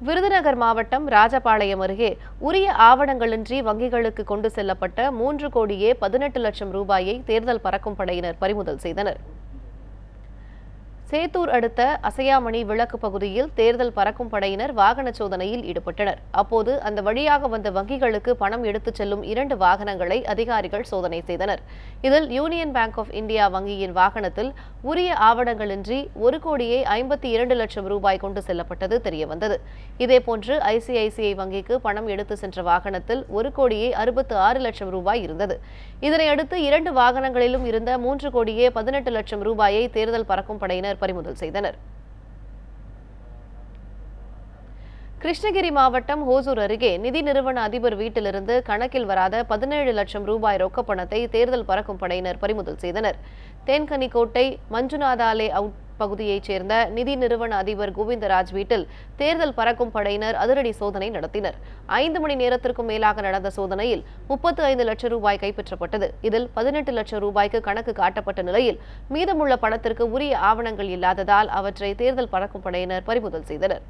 விருதுநகர் மாவட்டம் ராஜபாளையம் அருகே உரிய ஆவணங்களின்றி வங்கிகளுக்கு கொண்டு செல்லப்பட்ட மூன்று கோடியே பதினெட்டு லட்சம் ரூபாயை தேர்தல் பறக்கும் படையினர் பறிமுதல் செய்தனர். சேத்தூர் அடுத்த அசையாமணி விளக்கு பகுதியில் தேர்தல் பறக்கும் படையினர் வாகன சோதனையில் ஈடுபட்டனர். அப்போது அந்த வழியாக வந்த வங்கிகளுக்கு பணம் எடுத்துச் செல்லும் இரண்டு வாகனங்களை அதிகாரிகள் சோதனை செய்தனர். இதில் யூனியன் பேங்க் ஆஃப் இந்தியா வங்கியின் வாகனத்தில் உரிய ஆவணங்களின்றி ஒரு கோடியே ஐம்பத்தி இரண்டு லட்சம் ரூபாய் கொண்டு செல்லப்பட்டது தெரியவந்தது. இதேபோன்று ஐசிஐசிஐ வங்கிக்கு பணம் எடுத்து சென்ற வாகனத்தில் ஒரு கோடியே அறுபத்து ஆறு லட்சம் ரூபாய் இருந்தது. இதனையடுத்து இரண்டு வாகனங்களிலும் இருந்த மூன்று கோடியே பதினெட்டு லட்சம் ரூபாயை தேர்தல் பறக்கும் படையினர் பறிமுதல் செய்தனர். கிருஷ்ணகிரி மாவட்டம் ஹோசூர் அருகே நிதி நிறுவன அதிபர் வீட்டிலிருந்து கணக்கில் வராத பதினேழு லட்சம் ரூபாய் ரொக்கப்பணத்தை தேர்தல் பறக்கும் படையினர் பறிமுதல் செய்தனர். தேன்கனிக்கோட்டை மஞ்சுநாதாலே அவுட் பகுதியைச் சேர்ந்த நிதி நிறுவன அதிபர் கோவிந்தராஜ் வீட்டில் தேர்தல் பறக்கும் படையினர் அதிரடி சோதனை நடத்தினர். ஐந்து மணி நேரத்திற்கும் மேலாக நடந்த சோதனையில் முப்பத்து ஐந்து லட்சம் ரூபாய் கைப்பற்றப்பட்டது. இதில் பதினெட்டு லட்சம் ரூபாய்க்கு கணக்கு காட்டப்பட்ட நிலையில் மீதமுள்ள பணத்திற்கு உரிய ஆவணங்கள் இல்லாததால் அவற்றை தேர்தல் பறக்கும் படையினர் பறிமுதல் செய்தனர்.